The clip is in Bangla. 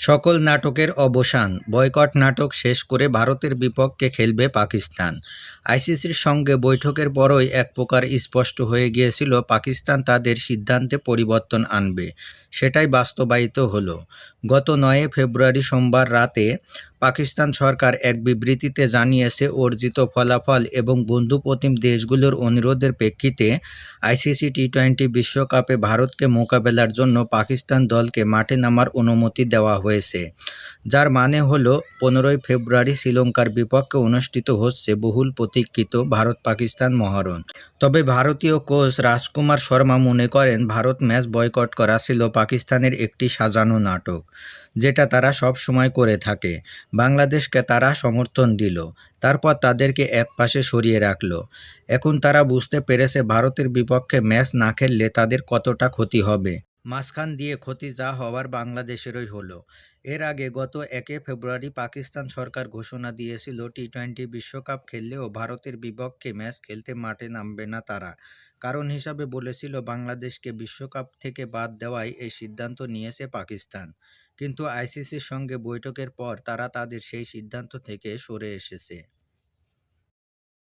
সকল নাটকের অবসান, বয়কট নাটক শেষ করে ভারতের বিপক্ষে খেলবে পাকিস্তান। আইসিসির সঙ্গে বৈঠকের পরই এক প্রকার স্পষ্ট হয়ে গিয়েছিল, পাকিস্তান তাদের সিদ্ধান্তে পরিবর্তন আনবে। সেটাই বাস্তবায়িত হলো। গত নয় ফেব্রুয়ারি সোমবার রাতে পাকিস্তান সরকার এক বিবৃতিতে জানিয়েছে, অর্জিত ফলাফল এবং বন্ধুপ্রতিম দেশগুলোর অনুরোধের প্রেক্ষিতে আইসিসি টি টোয়েন্টি বিশ্বকাপে ভারতকে মোকাবেলার জন্য পাকিস্তান দলকে মাঠে নামার অনুমতি দেওয়া হয়েছে। যার মানে হল, পনেরোই ফেব্রুয়ারি শ্রীলঙ্কার বিপক্ষে অনুষ্ঠিত হচ্ছে বহুল প্রতীক্ষিত ভারত পাকিস্তান মহারণ। তবে ভারতীয় কোচ রাজকুমার শর্মা মনে করেন, ভারত ম্যাচ বয়কট করা ছিল পাকিস্তানের একটি সাজানো নাটক, যেটা তারা সব সময় করে থাকে। বাংলাদেশকে তারা সমর্থন দিল, তারপর তাদেরকে একপাশে সরিয়ে রাখল। এখন তারা বুঝতে পেরেছে ভারতের বিপক্ষে ম্যাচ না খেললে তাদের কতটা ক্ষতি হবে। মাঝখান দিয়ে ক্ষতি যা হওয়ার বাংলাদেশেরই হলো। এর আগে গত একে ফেব্রুয়ারি পাকিস্তান সরকার ঘোষণা দিয়েছিল টি টোয়েন্টি বিশ্বকাপ খেললেও ভারতের বিপক্ষে ম্যাচ খেলতে মাঠে নামবে না তারা। কারণ হিসাবে বলেছিল, বাংলাদেশকে বিশ্বকাপ থেকে বাদ দেওয়াই এই সিদ্ধান্ত নিয়েছে পাকিস্তান। কিন্তু আইসিসির সঙ্গে বৈঠকের পর তারা তাদের সেই সিদ্ধান্ত থেকে সরে এসেছে।